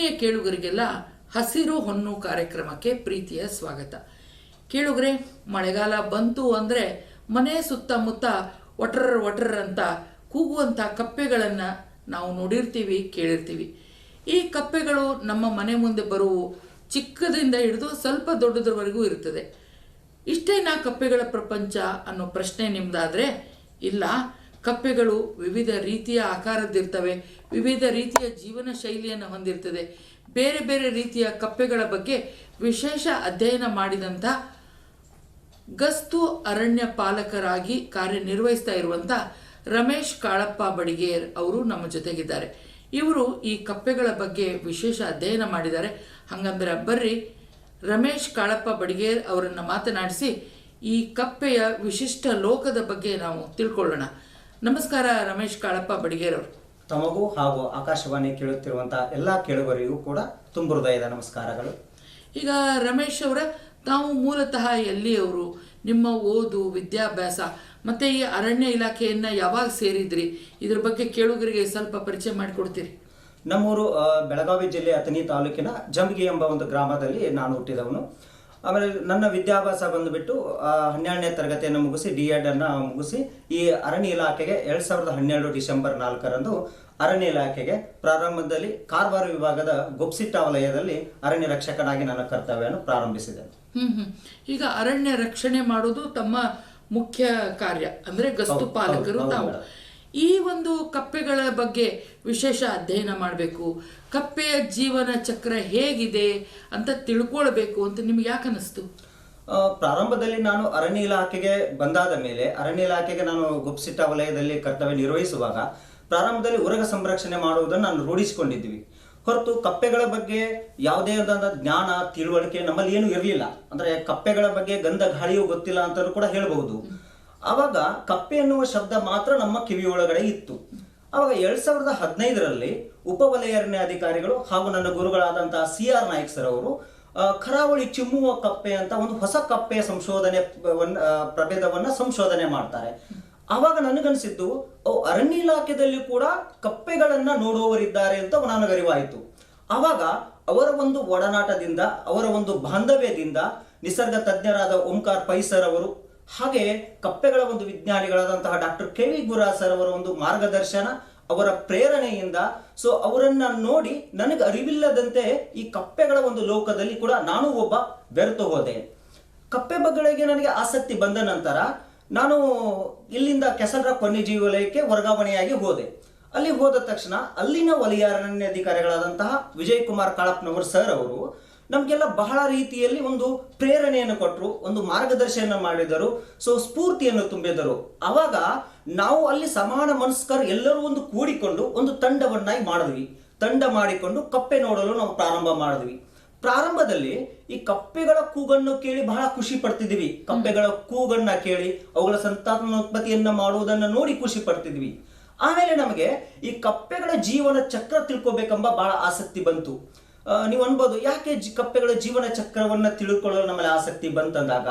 ಆತ್ಮೀಯ ಕೇಳುಗರಿಗೆಲ್ಲ ಹಸಿರು ಹೊನ್ನು ಕಾರ್ಯಕ್ರಮಕ್ಕೆ ಪ್ರೀತಿಯ ಸ್ವಾಗತ. ಕೇಳುಗರೆ, ಮಳೆಗಾಲ ಬಂತು ಅಂದರೆ ಮನೆ ಸುತ್ತಮುತ್ತ ಒಟ್ರರ್ ಒಟ್ರರ್ ಅಂತ ಕೂಗುವಂಥ ಕಪ್ಪೆಗಳನ್ನು ನಾವು ನೋಡಿರ್ತೀವಿ, ಕೇಳಿರ್ತೀವಿ. ಈ ಕಪ್ಪೆಗಳು ನಮ್ಮ ಮನೆ ಮುಂದೆ ಬರುವು ಚಿಕ್ಕದಿಂದ ಹಿಡಿದು ಸ್ವಲ್ಪ ದೊಡ್ಡದ್ರವರೆಗೂ ಇರ್ತದೆ. ಇಷ್ಟೇನಾ ಕಪ್ಪೆಗಳ ಪ್ರಪಂಚ ಅನ್ನೋ ಪ್ರಶ್ನೆ ನಿಮ್ಮದಾದರೆ ಇಲ್ಲ. ಕಪ್ಪೆಗಳು ವಿವಿಧ ರೀತಿಯ ಆಕಾರದ್ದಿರ್ತವೆ, ವಿವಿಧ ರೀತಿಯ ಜೀವನ ಶೈಲಿಯನ್ನು ಹೊಂದಿರ್ತದೆ. ಬೇರೆ ಬೇರೆ ರೀತಿಯ ಕಪ್ಪೆಗಳ ಬಗ್ಗೆ ವಿಶೇಷ ಅಧ್ಯಯನ ಮಾಡಿದಂಥ ಗಸ್ತು ಅರಣ್ಯ ಪಾಲಕರಾಗಿ ಕಾರ್ಯನಿರ್ವಹಿಸ್ತಾ ಇರುವಂಥ ರಮೇಶ್ ಕಾಳಪ್ಪ ಬಡಿಗೇರ್ ಅವರು ನಮ್ಮ ಜೊತೆಗಿದ್ದಾರೆ. ಇವರು ಈ ಕಪ್ಪೆಗಳ ಬಗ್ಗೆ ವಿಶೇಷ ಅಧ್ಯಯನ ಮಾಡಿದ್ದಾರೆ. ಹಂಗಂದ್ರೆ ಬರ್ರಿ, ರಮೇಶ್ ಕಾಳಪ್ಪ ಬಡಿಗೇರ್ ಅವರನ್ನು ಮಾತನಾಡಿಸಿ ಈ ಕಪ್ಪೆಯ ವಿಶಿಷ್ಟ ಲೋಕದ ಬಗ್ಗೆ ನಾವು ತಿಳ್ಕೊಳ್ಳೋಣ. ನಮಸ್ಕಾರ ರಮೇಶ್ ಕಾಳಪ್ಪ ಬಡಿಗೇರವರು. ತಮಗೂ ಹಾಗೂ ಆಕಾಶವಾಣಿ ಕೇಳುತ್ತಿರುವಂತಹ ಎಲ್ಲ ಕೇಳುಗರಿಗೂ ಕೂಡ ತುಂಬ ಹೃದಯದ ನಮಸ್ಕಾರಗಳು. ಈಗ ರಮೇಶ್ ಅವರ ತಾವು ಮೂಲತಃ ಎಲ್ಲಿಯವರು? ನಿಮ್ಮ ಓದು ವಿದ್ಯಾಭ್ಯಾಸ ಮತ್ತೆ ಈ ಅರಣ್ಯ ಇಲಾಖೆಯನ್ನ ಯಾವಾಗ ಸೇರಿದ್ರಿ? ಇದ್ರ ಬಗ್ಗೆ ಕೇಳುಗರಿಗೆ ಸ್ವಲ್ಪ ಪರಿಚಯ ಮಾಡಿಕೊಡ್ತೀರಿ. ನಮ್ಮೂರು ಬೆಳಗಾವಿ ಜಿಲ್ಲೆ ಅಥಣಿ ತಾಲೂಕಿನ ಜಂಬಗಿ ಎಂಬ ಒಂದು ಗ್ರಾಮದಲ್ಲಿ ನಾನು ಹುಟ್ಟಿದವನು. ಆಮೇಲೆ ನನ್ನ ವಿದ್ಯಾಭ್ಯಾಸ ಬಂದುಬಿಟ್ಟು ಹನ್ನೆರಡನೇ ತರಗತಿಯನ್ನು ಮುಗಿಸಿ ಡಿ ಎಡ್ ಅನ್ನು ಮುಗಿಸಿ ಈ ಅರಣ್ಯ ಇಲಾಖೆಗೆ ಎರಡ್ ಸಾವಿರದ ಹನ್ನೆರಡು ಡಿಸೆಂಬರ್ ನಾಲ್ಕರಂದು ಅರಣ್ಯ ಇಲಾಖೆಗೆ ಪ್ರಾರಂಭದಲ್ಲಿ ಕಾರವಾರ ವಿಭಾಗದ ಗುಪ್ಸಿಟ್ಟ ವಲಯದಲ್ಲಿ ಅರಣ್ಯ ರಕ್ಷಕನಾಗಿ ನನ್ನ ಕರ್ತವ್ಯವನ್ನು ಪ್ರಾರಂಭಿಸಿದೆ. ಹ್ಮ್ ಹ್ಮ್. ಈಗ ಅರಣ್ಯ ರಕ್ಷಣೆ ಮಾಡೋದು ತಮ್ಮ ಮುಖ್ಯ ಕಾರ್ಯ ಅಂದ್ರೆ ಗಸ್ತು ಪಾಲಕರು ತಾವು. ಈ ಒಂದು ಕಪ್ಪೆಗಳ ಬಗ್ಗೆ ವಿಶೇಷ ಅಧ್ಯಯನ ಮಾಡಬೇಕು. ಕಪ್ಪೆಯ ಜೀವನ ಚಕ್ರ ಹೇಗಿದೆ ಅಂತ ತಿಳ್ಕೊಳ್ಬೇಕು ಅಂತ ನಿಮ್ಗೆ ಯಾಕೆ ಅನಿಸ್ತು? ಪ್ರಾರಂಭದಲ್ಲಿ ನಾನು ಅರಣ್ಯ ಇಲಾಖೆಗೆ ಬಂದಾದ ಮೇಲೆ, ಅರಣ್ಯ ಇಲಾಖೆಗೆ ನಾನು ಗುಪ್ಸಿಟ್ಟ ವಲಯದಲ್ಲಿ ಕರ್ತವ್ಯ ನಿರ್ವಹಿಸುವಾಗ ಪ್ರಾರಂಭದಲ್ಲಿ ಉರಗ ಸಂರಕ್ಷಣೆ ಮಾಡುವುದನ್ನು ನಾನು ರೂಢಿಸಿಕೊಂಡಿದ್ವಿ. ಹೊರತು ಕಪ್ಪೆಗಳ ಬಗ್ಗೆ ಯಾವುದೇ ಆದಂಥ ಜ್ಞಾನ, ತಿಳುವಳಿಕೆ ನಮ್ಮಲ್ಲಿ ಏನು ಇರಲಿಲ್ಲ. ಅಂದ್ರೆ ಕಪ್ಪೆಗಳ ಬಗ್ಗೆ ಗಂಧ, ಗಾಳಿಯೂ ಗೊತ್ತಿಲ್ಲ ಅಂತಲೂ ಕೂಡ ಹೇಳಬಹುದು. ಆವಾಗ ಕಪ್ಪೆ ಎನ್ನುವ ಶಬ್ದ ಮಾತ್ರ ನಮ್ಮ ಕಿವಿಯೊಳಗಡೆ ಇತ್ತು. ಆವಾಗ ಎರಡ್ ಸಾವಿರದ ಹದಿನೈದರಲ್ಲಿ ಉಪವಲಯ ಅರಣ್ಯ ಅಧಿಕಾರಿಗಳು ಹಾಗೂ ನನ್ನ ಗುರುಗಳಾದಂತಹ ಸಿ ಆರ್ ನಾಯಕ್ ಸರ್ ಅವರು ಕರಾವಳಿ ಚಿಮ್ಮುವ ಕಪ್ಪೆ ಅಂತ ಒಂದು ಹೊಸ ಕಪ್ಪೆ ಸಂಶೋಧನೆ ಪ್ರಭೇದವನ್ನ ಸಂಶೋಧನೆ ಮಾಡ್ತಾರೆ. ಆವಾಗ ನನಗನ್ಸಿದ್ದು ಅರಣ್ಯ ಇಲಾಖೆಯಲ್ಲಿ ಕೂಡ ಕಪ್ಪೆಗಳನ್ನ ನೋಡುವವರಿದ್ದಾರೆ ಅಂತ ನನಗರಿವಾಯಿತು ಆವಾಗ ಅವರ ಒಂದು ಒಡನಾಟದಿಂದ, ಅವರ ಒಂದು ಬಾಂಧವ್ಯದಿಂದ ನಿಸರ್ಗ ತಜ್ಞರಾದ ಓಂಕಾರ್ ಪೈಸರ್ ಅವರು ಹಾಗೆ ಕಪ್ಪೆಗಳ ಒಂದು ವಿಜ್ಞಾನಿಗಳಾದಂತಹ ಡಾಕ್ಟರ್ ಕೆ ವಿ ಗುರಾಸರ್ ಅವರ ಒಂದು ಮಾರ್ಗದರ್ಶನ, ಅವರ ಪ್ರೇರಣೆಯಿಂದ. ಸೊ ಅವರನ್ನ ನೋಡಿ ನನಗೆ ಅರಿವಿಲ್ಲದಂತೆ ಈ ಕಪ್ಪೆಗಳ ಒಂದು ಲೋಕದಲ್ಲಿ ಕೂಡ ನಾನು ಒಬ್ಬ ಬೆರೆತು ಹೋದೆ. ಕಪ್ಪೆ ಬಗ್ಗೆ ನನಗೆ ಆಸಕ್ತಿ ಬಂದ ನಂತರ ನಾನು ಇಲ್ಲಿಂದ ಕೆಸರ ವನ್ಯಜೀವಿ ವಲಯಕ್ಕೆ ವರ್ಗಾವಣೆಯಾಗಿ ಹೋದೆ. ಅಲ್ಲಿ ಹೋದ ತಕ್ಷಣ ಅಲ್ಲಿನ ವಲಯ ಅರಣ್ಯಾಧಿಕಾರಿಗಳಾದಂತಹ ವಿಜಯ್ ಕುಮಾರ್ ಕಾಳಪ್ಪನವರು ಸರ್ ಅವರು ನಮಗೆಲ್ಲ ಬಹಳ ರೀತಿಯಲ್ಲಿ ಒಂದು ಪ್ರೇರಣೆಯನ್ನು ಕೊಟ್ಟರು ಒಂದು ಮಾರ್ಗದರ್ಶನ ಮಾಡಿದರು ಸೊ ಸ್ಫೂರ್ತಿಯನ್ನು ತುಂಬಿದರು. ಅವಾಗ ನಾವು ಅಲ್ಲಿ ಸಮಾನ ಮನಸ್ಕರು ಎಲ್ಲರೂ ಒಂದು ಕೂಡಿಕೊಂಡು ಒಂದು ತಂಡವನ್ನಾಗಿ ಮಾಡಿದ್ವಿ. ತಂಡ ಮಾಡಿಕೊಂಡು ಕಪ್ಪೆ ನೋಡಲು ನಾವು ಪ್ರಾರಂಭ ಮಾಡಿದ್ವಿ. ಪ್ರಾರಂಭದಲ್ಲಿ ಈ ಕಪ್ಪೆಗಳ ಕೂಗನ್ನು ಕೇಳಿ ಬಹಳ ಖುಷಿ ಪಡ್ತಿದ್ವಿ. ಕಪ್ಪೆಗಳ ಕೂಗನ್ನ ಕೇಳಿ, ಅವುಗಳ ಸಂತಾನೋತ್ಪತ್ತಿಯನ್ನ ಮಾಡುವುದನ್ನು ನೋಡಿ ಖುಷಿ ಪಡ್ತಿದ್ವಿ. ಆಮೇಲೆ ನಮಗೆ ಈ ಕಪ್ಪೆಗಳ ಜೀವನ ಚಕ್ರ ತಿಳ್ಕೊಬೇಕೆಂಬ ಬಹಳ ಆಸಕ್ತಿ ಬಂತು. ನೀವು ಅನ್ಬೋದು ಯಾಕೆ ಕಪ್ಪೆಗಳ ಜೀವನ ಚಕ್ರವನ್ನ ತಿಳ್ಕೊಳ್ಳಲು ನಮ್ಮಲ್ಲಿ ಆಸಕ್ತಿ ಬಂತಂದಾಗ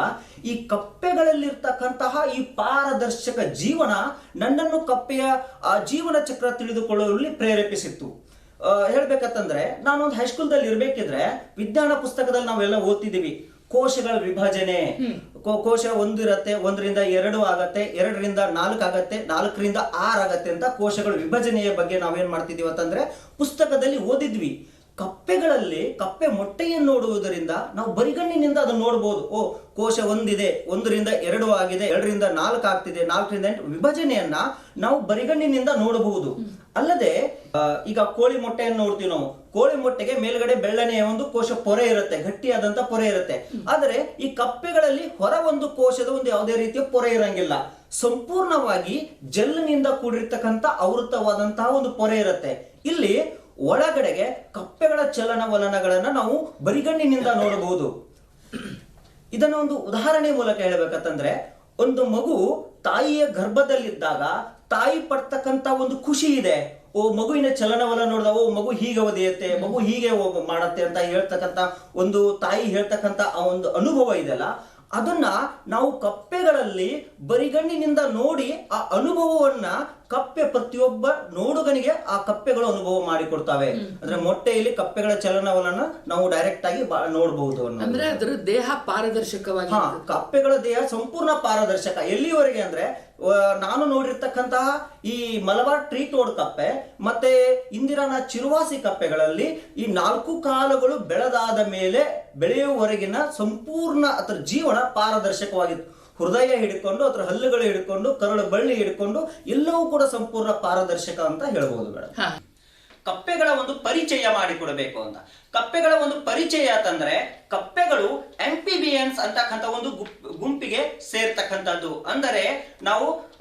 ಈ ಕಪ್ಪೆಗಳಲ್ಲಿರ್ತಕ್ಕಂತಹ ಈ ಪಾರದರ್ಶಕ ಜೀವನ ನನ್ನನ್ನು ಕಪ್ಪೆಯ ಆ ಜೀವನ ಚಕ್ರ ತಿಳಿದುಕೊಳ್ಳುವಲ್ಲಿ ಪ್ರೇರೇಪಿಸಿತ್ತು. ಹೇಳ್ಬೇಕಂತಂದ್ರೆ ನಾನೊಂದು ಹೈಸ್ಕೂಲ್ದಲ್ಲಿ ಇರ್ಬೇಕಿದ್ರೆ ವಿಜ್ಞಾನ ಪುಸ್ತಕದಲ್ಲಿ ನಾವೆಲ್ಲ ಓದ್ತಿದ್ದೀವಿ. ಕೋಶಗಳ ವಿಭಜನೆ. ಕೋಶ ಒಂದಿರತ್ತೆ ಒಂದರಿಂದ ಎರಡು ಆಗತ್ತೆ ಎರಡರಿಂದ ನಾಲ್ಕು ಆಗತ್ತೆ ನಾಲ್ಕರಿಂದ ಆರು ಆಗತ್ತೆ ಅಂತ ಕೋಶಗಳ ವಿಭಜನೆಯ ಬಗ್ಗೆ ನಾವೇನ್ ಮಾಡ್ತಿದೀವಿ ಅಂತಂದ್ರೆ ಪುಸ್ತಕದಲ್ಲಿ ಓದಿದ್ವಿ. ಕಪ್ಪೆಗಳಲ್ಲಿ ಕಪ್ಪೆ ಮೊಟ್ಟೆಯನ್ನು ನೋಡುವುದರಿಂದ ನಾವು ಬರಿಗಣ್ಣಿನಿಂದ ಅದನ್ನು ನೋಡಬಹುದು ಓ, ಕೋಶ ಒಂದಿದೆ, ಒಂದರಿಂದ ಎರಡು ಆಗಿದೆ, ಎರಡರಿಂದ ನಾಲ್ಕು ಆಗ್ತಿದೆ, ನಾಲ್ಕರಿಂದ ಎಂಟು ವಿಭಜನೆಯನ್ನ ನಾವು ಬರಿಗಣ್ಣಿನಿಂದ ನೋಡಬಹುದು. ಅಲ್ಲದೆ ಈಗ ಕೋಳಿ ಮೊಟ್ಟೆಯನ್ನು ನೋಡ್ತೀವಿ ನಾವು. ಕೋಳಿ ಮೊಟ್ಟೆಗೆ ಮೇಲ್ಗಡೆ ಬೆಳ್ಳನೆಯ ಒಂದು ಕೋಶ ಪೊರೆ ಇರುತ್ತೆ, ಗಟ್ಟಿಯಾದಂತ ಪೊರೆ ಇರುತ್ತೆ. ಆದರೆ ಈ ಕಪ್ಪೆಗಳಲ್ಲಿ ಹೊರ ಒಂದು ಕೋಶದ ಒಂದು ಯಾವುದೇ ರೀತಿಯ ಪೊರೆ ಇರಂಗಿಲ್ಲ. ಸಂಪೂರ್ಣವಾಗಿ ಜೆಲ್ನಿಂದ ಕೂಡಿರ್ತಕ್ಕಂಥ ಆವೃತವಾದಂತಹ ಒಂದು ಪೊರೆ ಇರುತ್ತೆ. ಇಲ್ಲಿ ಒಳಗಡೆಗೆ ಕಪ್ಪೆಗಳ ಚಲನವಲನಗಳನ್ನ ನಾವು ಬರಿಗಣ್ಣಿನಿಂದ ನೋಡಬಹುದು. ಇದನ್ನ ಒಂದು ಉದಾಹರಣೆ ಮೂಲಕ ಹೇಳಬೇಕಂತಂದ್ರೆ, ಒಂದು ಮಗು ತಾಯಿಯ ಗರ್ಭದಲ್ಲಿದ್ದಾಗ ತಾಯಿ ಪಡ್ತಕ್ಕಂತ ಒಂದು ಖುಷಿ ಇದೆ. ಓ, ಮಗುವಿನ ಚಲನವಲನ ನೋಡಿದ, ಓ, ಮಗು ಹೀಗೆ ಒದೆಯುತ್ತೆ, ಮಗು ಹೀಗೆ ಮಾಡುತ್ತೆ ಅಂತ ಹೇಳ್ತಕ್ಕಂತ ಒಂದು ತಾಯಿ ಹೇಳ್ತಕ್ಕಂತ ಆ ಒಂದು ಅನುಭವ ಇದೆಯಲ್ಲ, ಅದನ್ನ ನಾವು ಕಪ್ಪೆಗಳಲ್ಲಿ ಬರಿಗಣ್ಣಿನಿಂದ ನೋಡಿ ಆ ಅನುಭವವನ್ನ ಕಪ್ಪೆ ಪ್ರತಿಯೊಬ್ಬ ನೋಡುಗನಿಗೆ ಆ ಕಪ್ಪೆಗಳು ಅನುಭವ ಮಾಡಿಕೊಡ್ತವೆ. ಅಂದ್ರೆ ಮೊಟ್ಟೆಯಲ್ಲಿ ಕಪ್ಪೆಗಳ ಚಲನವಲನ ನಾವು ಡೈರೆಕ್ಟ್ ಆಗಿ ನೋಡಬಹುದು ಅಂದ್ರೆ ಅದ್ರ ದೇಹ ಪಾರದರ್ಶಕವಾಗಿ ಹಾ ಕಪ್ಪೆಗಳ ದೇಹ ಸಂಪೂರ್ಣ ಪಾರದರ್ಶಕ. ಎಲ್ಲಿವರೆಗೆ ಅಂದ್ರೆ ನಾನು ನೋಡಿರ್ತಕ್ಕಂತಹ ಈ ಮಲಬಾರ್ ಟ್ರೀ ತೋಡ್ ಕಪ್ಪೆ ಮತ್ತೆ ಇಂದಿರಾನ ಚಿರುವಾಸಿ ಕಪ್ಪೆಗಳಲ್ಲಿ ಈ ನಾಲ್ಕು ಕಾಲುಗಳು ಬೆಳೆದಾದ ಮೇಲೆ ಬೆಳೆಯುವವರೆಗಿನ ಸಂಪೂರ್ಣ ಅದರ ಜೀವನ ಪಾರದರ್ಶಕವಾಗಿತ್ತು. ಹೃದಯ ಹಿಡ್ಕೊಂಡು ಅದರ ಹಲ್ಲುಗಳು ಹಿಡ್ಕೊಂಡು ಕರಳು ಬಳ್ಳಿ ಹಿಡ್ಕೊಂಡು ಎಲ್ಲವೂ ಕೂಡ ಸಂಪೂರ್ಣ ಪಾರದರ್ಶಕ ಅಂತ ಹೇಳ್ಬೋದು ಮೇಡಮ್ ಕಪ್ಪೆಗಳ ಒಂದು ಪರಿಚಯ ಮಾಡಿಕೊಡಬೇಕು ಅಂತ. ಕಪ್ಪೆಗಳ ಒಂದು ಪರಿಚಯ ಅಂತಂದ್ರೆ ಕಪ್ಪೆಗಳು ಎಂಪಿಬಿಯನ್ಸ್ ಅಂತಕ್ಕಂಥ ಒಂದು ಗುಪ್- ಗುಂಪಿಗೆ ಸೇರ್ತಕ್ಕಂಥದ್ದು. ಅಂದರೆ ನಾವು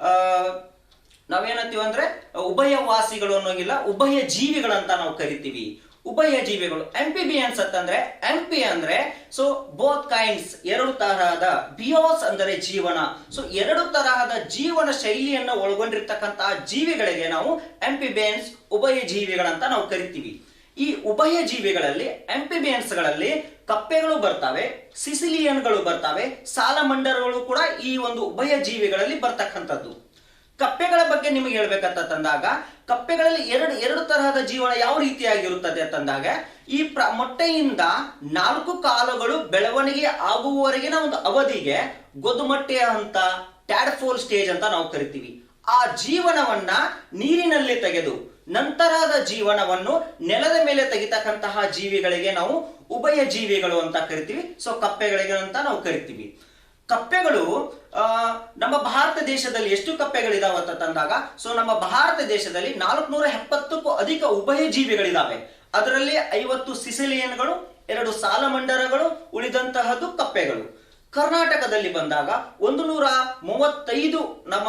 ನಾವೇನಂತೀವಿ ಅಂದ್ರೆ ಉಭಯವಾಸಿಗಳು ಅನ್ನೋಂಗಿಲ್ಲ ಉಭಯ ಜೀವಿಗಳಂತ ನಾವು ಕರಿತೀವಿ. ಉಭಯ ಜೀವಿಗಳು ಎಂಪಿಬಿಯನ್ಸ್ ಅಂತಂದ್ರೆ ಎಂಪಿ ಅಂದ್ರೆ ಸೊ ಬೋತ್ ಕೈಂಡ್ಸ್ ಎರಡು ತರಹದ ಬಿಯೋಸ್ ಅಂದರೆ ಜೀವನ. ಸೊ ಎರಡು ತರಹದ ಜೀವನ ಶೈಲಿಯನ್ನು ಒಳಗೊಂಡಿರ್ತಕ್ಕಂತಹ ಜೀವಿಗಳಿಗೆ ನಾವು ಎಂಪಿಬಿಯನ್ಸ್ ಉಭಯ ಜೀವಿಗಳಂತ ನಾವು ಕರಿತೀವಿ. ಈ ಉಭಯ ಜೀವಿಗಳಲ್ಲಿ ಎಂಪಿಬಿಯನ್ಸ್ಗಳಲ್ಲಿ ಕಪ್ಪೆಗಳು ಬರ್ತವೆ, ಸಿಸಿಲಿಯನ್ಗಳು ಬರ್ತವೆ ಸಾಲಮಂಡರ್ಗಳು ಕೂಡ ಈ ಒಂದು ಉಭಯ ಜೀವಿಗಳಲ್ಲಿ ಬರ್ತಕ್ಕಂಥದ್ದು. ಕಪ್ಪೆಗಳ ಬಗ್ಗೆ ನಿಮಗೆ ಹೇಳ್ಬೇಕಂತ ತಂದಾಗ, ಕಪ್ಪೆಗಳಲ್ಲಿ ಎರಡು ಎರಡು ತರಹದ ಜೀವನ ಯಾವ ರೀತಿಯಾಗಿರುತ್ತದೆ ತಂದಾಗ, ಈ ಪ್ರ, ಮೊಟ್ಟೆಯಿಂದ ನಾಲ್ಕು ಕಾಲುಗಳು ಬೆಳವಣಿಗೆ ಆಗುವವರೆಗಿನ ಒಂದು ಅವಧಿಗೆ ಗೊದುಮಟ್ಟೆಯ ಹಂತ ಟ್ಯಾಡ್ಫೋಲ್ ಸ್ಟೇಜ್ ಅಂತ ನಾವು ಕರಿತೀವಿ. ಆ ಜೀವನವನ್ನ ನೀರಿನಲ್ಲಿ ತೆಗೆದು, ನಂತರದ ಜೀವನವನ್ನು ನೆಲದ ಮೇಲೆ ತೆಗಿತಕ್ಕಂತಹ ಜೀವಿಗಳಿಗೆ ನಾವು ಉಭಯ ಜೀವಿಗಳು ಅಂತ ಕರಿತೀವಿ. ಸೊ ಕಪ್ಪೆಗಳಿಗೆ ಅಂತ ನಾವು ಕರಿತೀವಿ. ಕಪ್ಪೆಗಳು ನಮ್ಮ ಭಾರತ ದೇಶದಲ್ಲಿ ಎಷ್ಟು ಕಪ್ಪೆಗಳಿದಾವೆ ಅಂತ ತಂದಾಗ ಸೊ ನಮ್ಮ ಭಾರತ ದೇಶದಲ್ಲಿ ನಾಲ್ಕುನೂರ ಎಪ್ಪತ್ತಕ್ಕೂ ಅಧಿಕ ಉಭಯ ಜೀವಿಗಳಿದಾವೆ ಅದರಲ್ಲಿ ಐವತ್ತು ಸಿಸಿಲಿಯನ್ಗಳು, ಎರಡು ಸಾಲಮಂಡರಗಳು ಉಳಿದಂತಹದ್ದು ಕಪ್ಪೆಗಳು. ಕರ್ನಾಟಕದಲ್ಲಿ ಬಂದಾಗ ಒಂದು ನೂರ ಮೂವತ್ತೈದು ನಮ್ಮ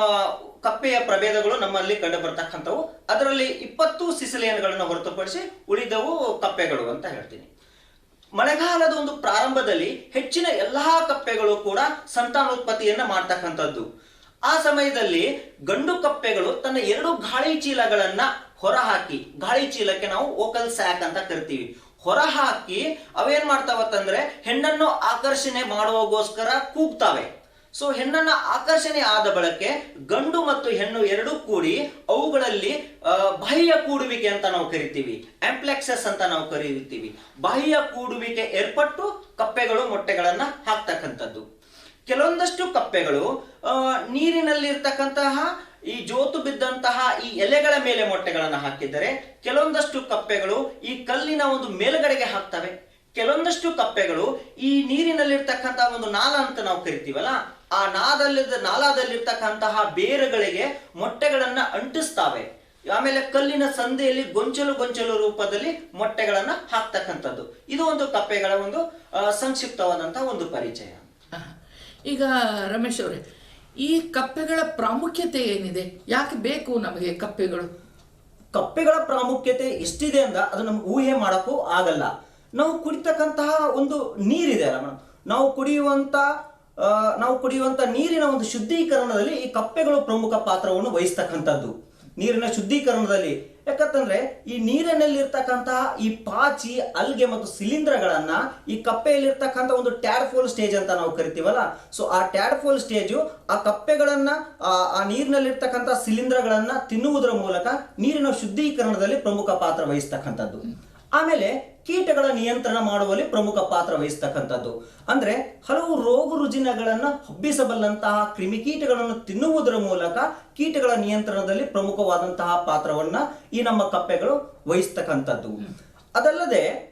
ಕಪ್ಪೆಯ ಪ್ರಭೇದಗಳು ನಮ್ಮಲ್ಲಿ ಕಂಡು ಬರ್ತಕ್ಕಂಥವು ಅದರಲ್ಲಿ ಇಪ್ಪತ್ತು ಸಿಸಿಲಿಯನ್ಗಳನ್ನು ಹೊರತುಪಡಿಸಿ ಉಳಿದವು ಕಪ್ಪೆಗಳು ಅಂತ ಹೇಳ್ತೀನಿ. ಮಳೆಗಾಲದ ಒಂದು ಪ್ರಾರಂಭದಲ್ಲಿ ಹೆಚ್ಚಿನ ಎಲ್ಲಾ ಕಪ್ಪೆಗಳು ಕೂಡ ಸಂತಾನೋತ್ಪತ್ತಿಯನ್ನ ಮಾಡ್ತಕ್ಕಂಥದ್ದು. ಆ ಸಮಯದಲ್ಲಿ ಗಂಡು ಕಪ್ಪೆಗಳು ತನ್ನ ಎರಡು ಗಾಳಿ ಚೀಲಗಳನ್ನ ಹೊರಹಾಕಿ, ಗಾಳಿ ಚೀಲಕ್ಕೆ ನಾವು ಓಕಲ್ ಸ್ಯಾಕ್ ಅಂತ ಕರಿತೀವಿ. ಹೊರಹಾಕಿ ಅವೇನ್ ಮಾಡ್ತಾವತ್ತಂದ್ರೆ ಹೆಣ್ಣನ್ನು ಆಕರ್ಷಣೆ ಮಾಡುವಗೋಸ್ಕರ ಕೂಗ್ತಾವೆ. ಸೊ ಹೆಣ್ಣನ್ನ ಆಕರ್ಷಣೆ ಆದ ಬಳಕೆ ಗಂಡು ಮತ್ತು ಹೆಣ್ಣು ಎರಡೂ ಕೂಡಿ ಅವುಗಳಲ್ಲಿ ಬಾಹ್ಯ ಕೂಡುವಿಕೆ ಅಂತ ನಾವು ಕರಿತೀವಿ. ಆಂಪ್ಲೆಕ್ಸಸ್ ಅಂತ ನಾವು ಕರೀತೀವಿ. ಬಾಹ್ಯ ಕೂಡುವಿಕೆ ಏರ್ಪಟ್ಟು ಕಪ್ಪೆಗಳು, ಮೊಟ್ಟೆಗಳನ್ನ ಹಾಕ್ತಕ್ಕಂಥದ್ದು. ಕೆಲವೊಂದಷ್ಟು ಕಪ್ಪೆಗಳು ನೀರಿನಲ್ಲಿ ನೀರಿನಲ್ಲಿರ್ತಕ್ಕಂತಹ ಈ ಜೋತು ಬಿದ್ದಂತಹ ಈ ಎಲೆಗಳ ಮೇಲೆ ಮೊಟ್ಟೆಗಳನ್ನ ಹಾಕಿದರೆ ಕೆಲವೊಂದಷ್ಟು ಕಪ್ಪೆಗಳು ಈ ಕಲ್ಲಿನ ಒಂದು ಮೇಲ್ಗಡೆಗೆ ಹಾಕ್ತವೆ. ಕೆಲವೊಂದಷ್ಟು ಕಪ್ಪೆಗಳು ಈ ನೀರಿನಲ್ಲಿರ್ತಕ್ಕಂತಹ ಒಂದು ನಾಲ ಅಂತ ನಾವು ಕರಿತೀವಲ್ಲ ಆ ನಾದಲ್ಲಿ ನಾಲಾದಲ್ಲಿರ್ತಕ್ಕಂತಹ ಬೇರುಗಳಿಗೆ ಮೊಟ್ಟೆಗಳನ್ನ ಅಂಟಿಸ್ತಾವೆ. ಆಮೇಲೆ ಕಲ್ಲಿನ ಸಂದೆಯಲ್ಲಿ ಗೊಂಚಲು ಗೊಂಚಲು ರೂಪದಲ್ಲಿ ಮೊಟ್ಟೆಗಳನ್ನ ಹಾಕ್ತಕ್ಕಂಥದ್ದು. ಇದು ಒಂದು ಕಪ್ಪೆಗಳ ಒಂದು ಸಂಕ್ಷಿಪ್ತವಾದಂತಹ ಒಂದು ಪರಿಚಯ. ಈಗ ರಮೇಶ್ ಅವರೇ ಈ ಕಪ್ಪೆಗಳ ಪ್ರಾಮುಖ್ಯತೆ ಏನಿದೆ? ಯಾಕೆ ಬೇಕು ನಮಗೆ ಕಪ್ಪೆಗಳು? ಕಪ್ಪೆಗಳ ಪ್ರಾಮುಖ್ಯತೆ ಎಷ್ಟಿದೆ ಅಂದ ಅದು ನಮ್ಗೆ ಊಹೆ ಮಾಡೋಕ್ಕೂ ಆಗಲ್ಲ. ನಾವು ಕುಡಿತಕ್ಕಂತಹ ಒಂದು ನೀರಿದೆ ಅಲ್ಲ ಮೇಡಮ್. ನಾವು ಕುಡಿಯುವಂತ ನಾವು ಕುಡಿಯುವಂತ ನೀರಿನ ಒಂದು ಶುದ್ಧೀಕರಣದಲ್ಲಿ ಈ ಕಪ್ಪೆಗಳು ಪ್ರಮುಖ ಪಾತ್ರವನ್ನು ವಹಿಸ್ತಕ್ಕಂಥದ್ದು. ನೀರಿನ ಶುದ್ಧೀಕರಣದಲ್ಲಿ. ಯಾಕಂತಂದ್ರೆ, ಈ ನೀರಿನಲ್ಲಿರ್ತಕ್ಕಂತಹ ಈ ಪಾಚಿ, ಅಲ್ಗೆ ಮತ್ತು ಶಿಲೀಂಧ್ರಗಳನ್ನ ಈ ಕಪ್ಪೆಯಲ್ಲಿರ್ತಕ್ಕಂಥ ಒಂದು ಟ್ಯಾಡ್ಫೋಲ್ ಸ್ಟೇಜ್ ಅಂತ ನಾವು ಕರಿತೀವಲ್ಲ. ಸೊ, ಆ ಟ್ಯಾಡ್ಫೋಲ್ ಸ್ಟೇಜು ಆ ಕಪ್ಪೆಗಳನ್ನ, ಆ ನೀರಿನಲ್ಲಿರ್ತಕ್ಕಂಥ ಶಿಲೀಂಧ್ರಗಳನ್ನ ತಿನ್ನುವುದರ ಮೂಲಕ ನೀರಿನ ಶುದ್ಧೀಕರಣದಲ್ಲಿ ಪ್ರಮುಖ ಪಾತ್ರ ವಹಿಸ್ತಕ್ಕಂಥದ್ದು. ಆಮೇಲೆ ಕೀಟಗಳ ನಿಯಂತ್ರಣ ಮಾಡುವಲ್ಲಿ ಪ್ರಮುಖ ಪಾತ್ರ ವಹಿಸ್ತಕ್ಕಂಥದ್ದು. ಅಂದ್ರೆ ಹಲವು ರೋಗ ರುಜಿನಗಳನ್ನ ಹಬ್ಬಿಸಬಲ್ಲಂತಹ ಕ್ರಿಮಿಕೀಟಗಳನ್ನು ತಿನ್ನುವುದರ ಮೂಲಕ ಕೀಟಗಳ ನಿಯಂತ್ರಣದಲ್ಲಿ ಪ್ರಮುಖವಾದಂತಹ ಪಾತ್ರವನ್ನ ಈ ನಮ್ಮ ಕಪ್ಪೆಗಳು ವಹಿಸ್ತಕ್ಕಂಥದ್ದು. ಅದಲ್ಲದೆ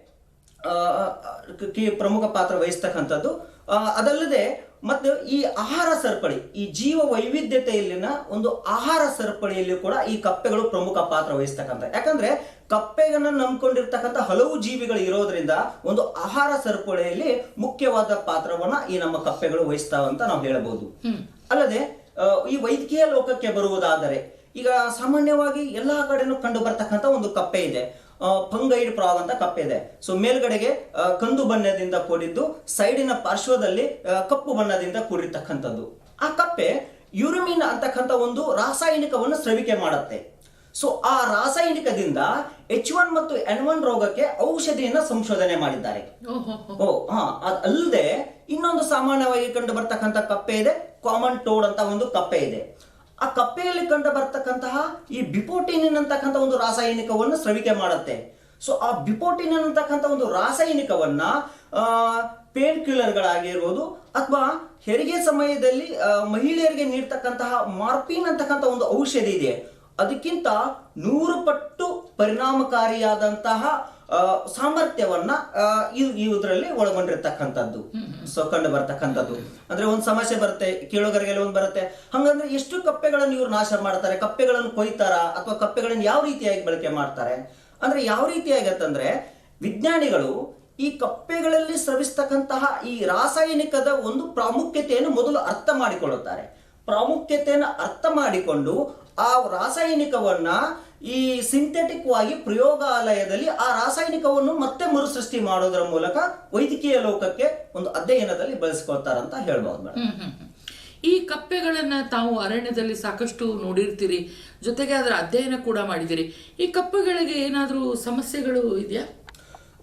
ಕಿ- ಪ್ರಮುಖ ಪಾತ್ರ ವಹಿಸ್ತಕ್ಕಂಥದ್ದು. ಅದಲ್ಲದೆ ಮತ್ತು ಈ ಆಹಾರ ಸರಪಳಿ ಈ ಜೀವ ವೈವಿಧ್ಯತೆಯಲ್ಲಿನ ಒಂದು ಆಹಾರ ಸರಪಳಿಯಲ್ಲಿ ಕೂಡ ಈ ಕಪ್ಪೆಗಳು ಪ್ರಮುಖ ಪಾತ್ರ ವಹಿಸ್ತಕ್ಕಂಥ. ಯಾಕಂದ್ರೆ ಕಪ್ಪೆಗಳನ್ನ ನಂಬ್ಕೊಂಡಿರ್ತಕ್ಕಂಥ ಹಲವು ಜೀವಿಗಳು ಇರೋದ್ರಿಂದ ಒಂದು ಆಹಾರ ಸರಪಳಿಯಲ್ಲಿ ಮುಖ್ಯವಾದ ಪಾತ್ರವನ್ನ ಈ ನಮ್ಮ ಕಪ್ಪೆಗಳು ವಹಿಸ್ತಾವಂತ ನಾವು ಹೇಳಬಹುದು. ಅಲ್ಲದೆ ಈ ವೈದ್ಯಕೀಯ ಲೋಕಕ್ಕೆ ಬರುವುದಾದರೆ ಈಗ ಸಾಮಾನ್ಯವಾಗಿ ಎಲ್ಲಾ ಕಡೆನೂ ಕಂಡು ಬರ್ತಕ್ಕಂಥ ಒಂದು ಕಪ್ಪೆ ಇದೆ. ಫಂಗೈಡ್ ಪ್ರಾಗ್ ಅಂತ ಕಪ್ಪೆ ಇದೆ ಸೊ ಮೇಲ್ಗಡೆಗೆ ಕಂದು ಬಣ್ಣದಿಂದ ಕೂಡಿದ್ದು ಸೈಡಿನ ಪಾರ್ಶ್ವದಲ್ಲಿ ಕಪ್ಪು ಬಣ್ಣದಿಂದ ಕೂಡಿರ್ತಕ್ಕಂಥದ್ದು. ಆ ಕಪ್ಪೆ ಯುರಿಮಿನ್ ಅಂತಕ್ಕಂಥ ಒಂದು ರಾಸಾಯನಿಕವನ್ನು ಸ್ರವಿಕೆ ಮಾಡುತ್ತೆ. ಸೊ ಆ ರಾಸಾಯನಿಕದಿಂದ ಎಚ್ ಒನ್ ಮತ್ತು ಎನ್ ಒನ್ ರೋಗಕ್ಕೆ ಔಷಧಿಯನ್ನ ಸಂಶೋಧನೆ ಮಾಡಿದ್ದಾರೆ. ಓ ಹಾ ಅಲ್ಲದೆ ಇನ್ನೊಂದು ಸಾಮಾನ್ಯವಾಗಿ ಕಂಡು ಬರ್ತಕ್ಕಂಥ ಕಪ್ಪೆ ಇದೆ ಕಾಮನ್ ಟೋಡ್ ಅಂತ ಒಂದು ಕಪ್ಪೆ ಇದೆ. ಆ ಕಪ್ಪೆಯಲ್ಲಿ ಕಂಡು ಬರ್ತಕ್ಕಂತಹ ಈ ಬಿಪೋಟಿನಿನ್ ಅಂತಕ್ಕಂಥ ಒಂದು ರಾಸಾಯನಿಕವನ್ನು ಸ್ರವಿಕೆ ಮಾಡುತ್ತೆ. ಸೊ ಆ ಬಿಪೋಟಿನಿನ್ ಅಂತಕ್ಕಂಥ ಒಂದು ರಾಸಾಯನಿಕವನ್ನ ಪೇನ್ ಕಿಲ್ಲರ್ಗಳಾಗಿರ್ಬೋದು ಅಥವಾ ಹೆರಿಗೆ ಸಮಯದಲ್ಲಿ ಮಹಿಳೆಯರಿಗೆ ನೀಡ್ತಕ್ಕಂತಹ ಮಾರ್ಪಿನ್ ಅಂತಕ್ಕಂಥ ಒಂದು ಔಷಧಿ ಇದೆ. ಅದಕ್ಕಿಂತ ನೂರು ಪಟ್ಟು ಪರಿಣಾಮಕಾರಿಯಾದಂತಹ ಸಾಮರ್ಥ್ಯವನ್ನ ಇದು ಇದರಲ್ಲಿ ಒಳಗೊಂಡಿರ್ತಕ್ಕಂಥದ್ದು. ಸೊ ಕಂಡು ಬರ್ತಕ್ಕಂಥದ್ದು. ಅಂದ್ರೆ ಒಂದು ಸಮಸ್ಯೆ ಬರುತ್ತೆ ಕೇಳೋಗರಿಗೆಲ್ಲ ಒಂದು ಬರುತ್ತೆ. ಹಂಗಂದ್ರೆ ಎಷ್ಟು ಕಪ್ಪೆಗಳನ್ನು ಇವ್ರು ನಾಶ ಮಾಡ್ತಾರೆ ಕಪ್ಪೆಗಳನ್ನು ಕೊಯ್ತಾರ ಅಥವಾ ಕಪ್ಪೆಗಳನ್ನು ಯಾವ ರೀತಿಯಾಗಿ ಬಳಕೆ ಮಾಡ್ತಾರೆ? ಅಂದ್ರೆ ಯಾವ ರೀತಿಯಾಗಿ ಅಂತಂದ್ರೆ ವಿಜ್ಞಾನಿಗಳು ಈ ಕಪ್ಪೆಗಳಲ್ಲಿ ಸ್ರವಿಸ್ತಕ್ಕಂತಹ ಈ ರಾಸಾಯನಿಕದ ಒಂದು ಪ್ರಾಮುಖ್ಯತೆಯನ್ನು ಮೊದಲು ಅರ್ಥ ಮಾಡಿಕೊಳ್ಳುತ್ತಾರೆ. ಪ್ರಾಮುಖ್ಯತೆಯನ್ನು ಅರ್ಥ ಮಾಡಿಕೊಂಡು ಆ ರಾಸಾಯನಿಕವನ್ನ ಈ ಸಿಂಥೆಟಿಕ್ ವಾಗಿ ಪ್ರಯೋಗಾಲಯದಲ್ಲಿ ಆ ರಾಸಾಯನಿಕವನ್ನು ಮತ್ತೆ ಮರುಸೃಷ್ಟಿ ಮಾಡೋದರ ಮೂಲಕ ವೈದ್ಯಕೀಯ ಲೋಕಕ್ಕೆ ಒಂದು ಅಧ್ಯಯನದಲ್ಲಿ ಬಳಸ್ಕೊಳ್ತಾರಂತ ಹೇಳ್ಬಹುದು ಮೇಡಮ್. ಈ ಕಪ್ಪೆಗಳನ್ನ ತಾವು ಅರಣ್ಯದಲ್ಲಿ ಸಾಕಷ್ಟು ನೋಡಿರ್ತೀರಿ ಜೊತೆಗೆ ಅದರ ಅಧ್ಯಯನ ಕೂಡ ಮಾಡಿದಿರಿ. ಈ ಕಪ್ಪೆಗಳಿಗೆ ಏನಾದರೂ ಸಮಸ್ಯೆಗಳು ಇದೆಯಾ?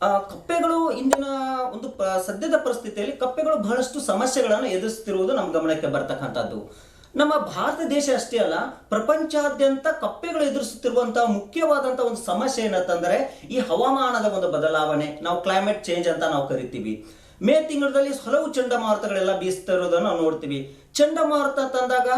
ಆ, ಕಪ್ಪೆಗಳು ಇಂದಿನ ಒಂದು ಸದ್ಯದ ಪರಿಸ್ಥಿತಿಯಲ್ಲಿ ಕಪ್ಪೆಗಳು ಬಹಳಷ್ಟು ಸಮಸ್ಯೆಗಳನ್ನು ಎದುರಿಸುತ್ತಿರುವುದು ನಮ್ಮ ಗಮನಕ್ಕೆ ಬರ್ತಕ್ಕಂಥದ್ದು. ನಮ್ಮ ಭಾರತ ದೇಶ ಅಷ್ಟೇ ಅಲ್ಲ, ಪ್ರಪಂಚಾದ್ಯಂತ ಕಪ್ಪೆಗಳು ಎದುರಿಸುತ್ತಿರುವಂತಹ ಮುಖ್ಯವಾದಂತಹ ಒಂದು ಸಮಸ್ಯೆ ಏನಂತಂದ್ರೆ ಈ ಹವಾಮಾನದ ಒಂದು ಬದಲಾವಣೆ, ನಾವು ಕ್ಲೈಮೇಟ್ ಚೇಂಜ್ ಅಂತ ನಾವು ಕರಿತೀವಿ. ಮೇ ತಿಂಗಳಲ್ಲಿ ಹಲವು ಚಂಡಮಾರುತಗಳೆಲ್ಲ ಬೀಸ್ತಾ ಇರೋದನ್ನು ನಾವು ನೋಡ್ತೀವಿ. ಚಂಡಮಾರುತ ತಂದಾಗ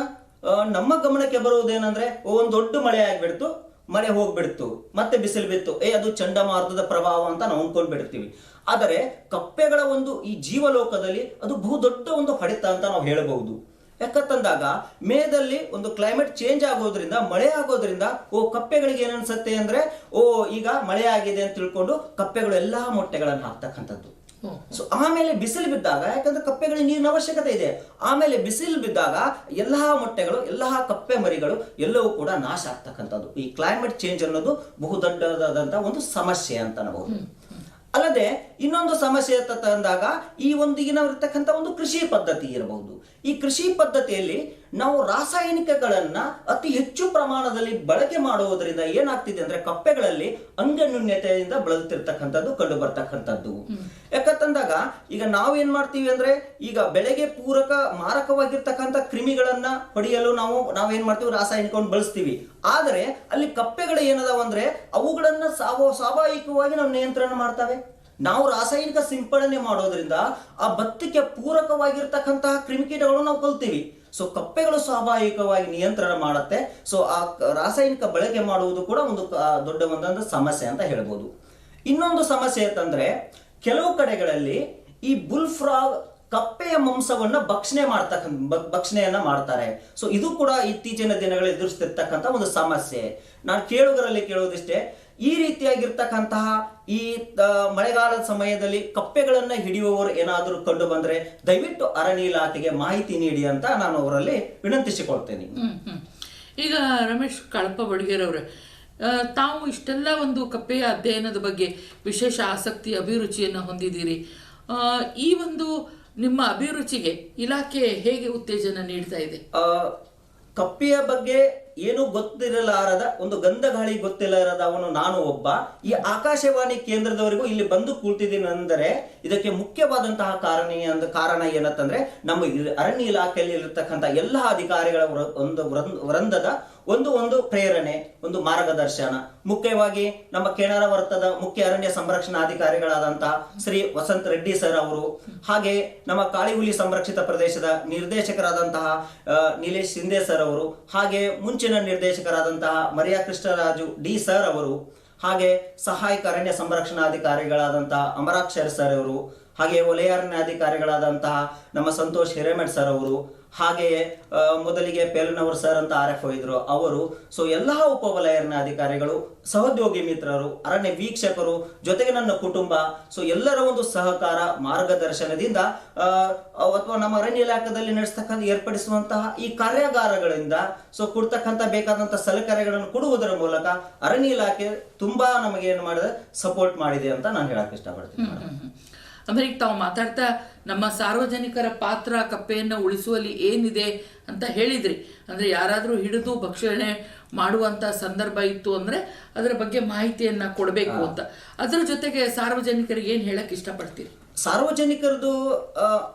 ನಮ್ಮ ಗಮನಕ್ಕೆ ಬರುವುದೇನಂದ್ರೆ ಒಂದು ದೊಡ್ಡ ಮಳೆ ಆಗ್ಬಿಡ್ತು, ಮಳೆ ಹೋಗ್ಬಿಡ್ತು, ಮತ್ತೆ ಬಿಸಿಲು ಬಿತ್ತು, ಏ, ಅದು ಚಂಡಮಾರುತದ ಪ್ರಭಾವ ಅಂತ ನಾವು ಅಂದ್ಕೊಂಡ್ಬಿಡ್ತೀವಿ ಆದರೆ ಕಪ್ಪೆಗಳ ಒಂದು ಈ ಜೀವಲೋಕದಲ್ಲಿ ಅದು ಬಹು ದೊಡ್ಡ ಒಂದು ಹೊಡೆತ ಅಂತ ನಾವು ಹೇಳಬಹುದು. ಯಾಕಂತಂದಾಗ ಮೇದಲ್ಲಿ ಒಂದು ಕ್ಲೈಮೇಟ್ ಚೇಂಜ್ ಆಗೋದ್ರಿಂದ ಮಳೆ ಆಗೋದ್ರಿಂದ ಓ ಕಪ್ಪೆಗಳಿಗೆ ಏನನ್ಸತ್ತೆ ಅಂದ್ರೆ ಓ ಈಗ ಮಳೆ ಆಗಿದೆ ಅಂತ ತಿಳ್ಕೊಂಡು ಕಪ್ಪೆಗಳು ಎಲ್ಲಾ ಮೊಟ್ಟೆಗಳನ್ನು ಹಾಕ್ತಕ್ಕಂಥದ್ದು. ಸೊ ಆಮೇಲೆ ಬಿಸಿಲು ಬಿದ್ದಾಗ ಯಾಕಂದ್ರೆ ಕಪ್ಪೆಗಳಿಗೆ ನೀರಿನ ಅವಶ್ಯಕತೆ ಇದೆ. ಆಮೇಲೆ ಬಿಸಿಲು ಬಿದ್ದಾಗ ಎಲ್ಲಾ ಮೊಟ್ಟೆಗಳು ಎಲ್ಲಾ ಕಪ್ಪೆ ಮರಿಗಳು ಎಲ್ಲವೂ ಕೂಡ ನಾಶ ಆಗ್ತಕ್ಕಂಥದ್ದು. ಈ ಕ್ಲೈಮೇಟ್ ಚೇಂಜ್ ಅನ್ನೋದು ಬಹುದೊಡ್ಡದಾದಂತಹ ಒಂದು ಸಮಸ್ಯೆ ಅಂತ ನಾವು ಅಲ್ಲದೆ ಇನ್ನೊಂದು ಸಮಸ್ಯೆ ಅಂತ ತಂದಾಗ ಈ ಒಂದು ಈಗಿನ ಒಂದು ಕೃಷಿ ಪದ್ಧತಿ ಇರಬಹುದು. ಈ ಕೃಷಿ ಪದ್ಧತಿಯಲ್ಲಿ ನಾವು ರಾಸಾಯನಿಕಗಳನ್ನ ಅತಿ ಹೆಚ್ಚು ಪ್ರಮಾಣದಲ್ಲಿ ಬಳಕೆ ಮಾಡುವುದರಿಂದ ಏನಾಗ್ತಿದೆ ಅಂದ್ರೆ ಕಪ್ಪೆಗಳಲ್ಲಿ ಅಂಗನ್ಯೂನ್ಯತೆಯಿಂದ ಬಳಲುತ್ತಿರ್ತಕ್ಕಂಥದ್ದು ಕಂಡು ಬರ್ತಕ್ಕಂಥದ್ದು ಯಾಕಂತಂದಾಗ ಈಗ ನಾವೇನ್ ಮಾಡ್ತೀವಿ ಅಂದ್ರೆ ಈಗ ಬೆಳೆಗೆ ಪೂರಕ ಮಾರಕವಾಗಿರ್ತಕ್ಕಂಥ ಕ್ರಿಮಿಗಳನ್ನ ಹೊಡೆಯಲು ನಾವು ನಾವೇನ್ ಮಾಡ್ತೀವಿ ರಾಸಾಯನಿಕವನ್ನು ಬಳಸ್ತೀವಿ. ಆದರೆ ಅಲ್ಲಿ ಕಪ್ಪೆಗಳು ಏನದಾವ ಅಂದ್ರೆ ಅವುಗಳನ್ನ ಸಾವ ಸ್ವಾಭಾವಿಕವಾಗಿ ನಾವು ನಿಯಂತ್ರಣ ಮಾಡ್ತವೆ. ನಾವು ರಾಸಾಯನಿಕ ಸಿಂಪಡಣೆ ಮಾಡೋದ್ರಿಂದ ಆ ಭತ್ತಕ್ಕೆ ಪೂರಕವಾಗಿರ್ತಕ್ಕಂತಹ ಕ್ರಿಮಿಕೀಟಗಳು ನಾವು ಕೊಲ್ತೀವಿ. ಸೊ ಕಪ್ಪೆಗಳು ಸ್ವಾಭಾವಿಕವಾಗಿ ನಿಯಂತ್ರಣ ಮಾಡುತ್ತೆ. ಸೊ ಆ ರಾಸಾಯನಿಕ ಬಳಕೆ ಮಾಡುವುದು ಕೂಡ ಒಂದು ದೊಡ್ಡ ಒಂದೊಂದು ಸಮಸ್ಯೆ ಅಂತ ಹೇಳ್ಬೋದು. ಇನ್ನೊಂದು ಸಮಸ್ಯೆ ಅಂತಂದ್ರೆ, ಕೆಲವು ಕಡೆಗಳಲ್ಲಿ ಈ ಬುಲ್ ಫ್ರಾಗ್ ಕಪ್ಪೆಯ ಮಾಂಸವನ್ನ ಭಕ್ಷಣೆ ಮಾಡ್ತಕ್ಕ ಭಕ್ಷಣೆಯನ್ನ ಮಾಡ್ತಾರೆ. ಸೊ ಇದು ಕೂಡ ಇತ್ತೀಚಿನ ದಿನಗಳಲ್ಲಿ ಎದುರಿಸ್ತಿರ್ತಕ್ಕಂಥ ಒಂದು ಸಮಸ್ಯೆ. ನಾನು ಕೇಳುಗರಲ್ಲಿ ಕೇಳೋದಿಷ್ಟೇ ಈ ರೀತಿಯಾಗಿರ್ತಕ್ಕಂತಹ ಈ ಮಳೆಗಾಲದ ಸಮಯದಲ್ಲಿ ಕಪ್ಪೆಗಳನ್ನ ಹಿಡಿಯುವವರು ಏನಾದರೂ ಕಂಡು ಬಂದ್ರೆ ದಯವಿಟ್ಟು ಅರಣ್ಯ ಇಲಾಖೆಗೆ ಮಾಹಿತಿ ನೀಡಿ ಅಂತ ನಾನು ಅವರಲ್ಲಿ ವಿನಂತಿಸಿಕೊಳ್ತೇನೆ. ಈಗ ರಮೇಶ್ ಕಳಪ ಬಡಿಗೇರವ್ರೆ ತಾವು ಇಷ್ಟೆಲ್ಲ ಒಂದು ಕಪ್ಪೆಯ ಅಧ್ಯಯನದ ಬಗ್ಗೆ ವಿಶೇಷ ಆಸಕ್ತಿ ಅಭಿರುಚಿಯನ್ನು ಹೊಂದಿದ್ದೀರಿ. ಈ ಒಂದು ನಿಮ್ಮ ಅಭಿರುಚಿಗೆ ಇಲಾಖೆ ಹೇಗೆ ಉತ್ತೇಜನ ನೀಡ್ತಾ ಇದೆ? ಕಪ್ಪೆಯ ಬಗ್ಗೆ ಏನು ಗೊತ್ತಿರಲಾರದ, ಒಂದು ಗಂಧ ಗಾಳಿ ಗೊತ್ತಿರಲಾರದ ಅವನು ನಾನು ಒಬ್ಬ. ಈ ಆಕಾಶವಾಣಿ ಕೇಂದ್ರದವರೆಗೂ ಇಲ್ಲಿ ಬಂದು ಕೂಳ್ತಿದ್ದೀನಿ ಅಂದರೆ ಇದಕ್ಕೆ ಮುಖ್ಯವಾದಂತಹ ಕಾರಣ ಕಾರಣ ಏನತ್ತಂದ್ರೆ ನಮ್ಮ ಅರಣ್ಯ ಇಲಾಖೆಯಲ್ಲಿ ಇರತಕ್ಕಂಥ ಎಲ್ಲ ಅಧಿಕಾರಿಗಳ ಒಂದು ವೃಂದ- ವೃಂದದ ಒಂದು ಒಂದು ಪ್ರೇರಣೆ, ಒಂದು ಮಾರ್ಗದರ್ಶನ. ಮುಖ್ಯವಾಗಿ ನಮ್ಮ ಕೇಣಾರ ವರ್ತದ ಮುಖ್ಯ ಅರಣ್ಯ ಸಂರಕ್ಷಣಾಧಿಕಾರಿಗಳಾದಂತಹ ಶ್ರೀ ವಸಂತ್ ರೆಡ್ಡಿ ಸರ್ ಅವರು, ಹಾಗೆ ನಮ್ಮ ಕಾಳಿಹುಲಿ ಸಂರಕ್ಷಿತ ಪ್ರದೇಶದ ನಿರ್ದೇಶಕರಾದಂತಹ ನೀಲೇಶ್ ಶಿಂದೆ ಸರ್ ಅವರು, ಹಾಗೆ ಮುಂಚಿನ ನಿರ್ದೇಶಕರಾದಂತಹ ಮರಿಯಾ ಕೃಷ್ಣರಾಜು ಡಿ ಸರ್ ಅವರು, ಹಾಗೆ ಸಹಾಯಕ ಅರಣ್ಯ ಸಂರಕ್ಷಣಾಧಿಕಾರಿಗಳಾದಂತಹ ಅಮರಾಕ್ಷರ್ ಸರ್ ಅವರು, ಹಾಗೆ ವಲಯ ಅರಣ್ಯಾಧಿಕಾರಿಗಳಾದಂತಹ ನಮ್ಮ ಸಂತೋಷ್ ಹಿರೇಮಠ್ ಸರ್ ಅವರು ಹಾಗೆಯೇ ಮೊದಲಿಗೆ ಪೇಲನವರ್ ಸರ್ ಅಂತ ಆರ್ ಎಫ್ ಇದ್ರು ಅವರು ಸೊ ಎಲ್ಲ ಉಪವಲಯನ ಅಧಿಕಾರಿಗಳು ಸಹೋದ್ಯೋಗಿ ಮಿತ್ರರು ಅರಣ್ಯ ವೀಕ್ಷಕರು ಜೊತೆಗೆ ನನ್ನ ಕುಟುಂಬ ಸೊ ಎಲ್ಲರ ಒಂದು ಸಹಕಾರ ಮಾರ್ಗದರ್ಶನದಿಂದ ಅಥವಾ ನಮ್ಮ ಅರಣ್ಯ ಇಲಾಖೆಯಲ್ಲಿ ನಡೆಸ್ತಕ್ಕಂಥ ಏರ್ಪಡಿಸುವಂತಹ ಈ ಕಾರ್ಯಾಗಾರಗಳಿಂದ ಸೊ ಕೊಡ್ತಕ್ಕಂಥ ಬೇಕಾದಂತಹ ಸಲಕರಣೆಗಳನ್ನು ಕೊಡುವುದರ ಮೂಲಕ ಅರಣ್ಯ ಇಲಾಖೆ ತುಂಬಾ ನಮಗೆ ಏನು ಮಾಡಿದೆ ಸಪೋರ್ಟ್ ಮಾಡಿದೆ ಅಂತ ನಾನು ಹೇಳಕ್ ಇಷ್ಟಪಡ್ತೀನಿ ಈಗ ತಾವು ಮಾತಾಡ್ತಾ ನಮ್ಮ ಸಾರ್ವಜನಿಕರ ಪಾತ್ರ ಕಪ್ಪೆಯನ್ನು ಉಳಿಸುವಲ್ಲಿ ಏನಿದೆ ಅಂತ ಹೇಳಿದ್ರಿ. ಅಂದರೆ ಯಾರಾದರೂ ಹಿಡಿದು ಭಕ್ಷಣೆ ಮಾಡುವಂಥ ಸಂದರ್ಭ ಇತ್ತು ಅಂದರೆ ಅದರ ಬಗ್ಗೆ ಮಾಹಿತಿಯನ್ನು ಕೊಡಬೇಕು ಅಂತ. ಅದರ ಜೊತೆಗೆ ಸಾರ್ವಜನಿಕರಿಗೆ ಏನು ಹೇಳಕ್ಕೆ ಇಷ್ಟಪಡ್ತೀರಿ? ಸಾರ್ವಜನಿಕರದು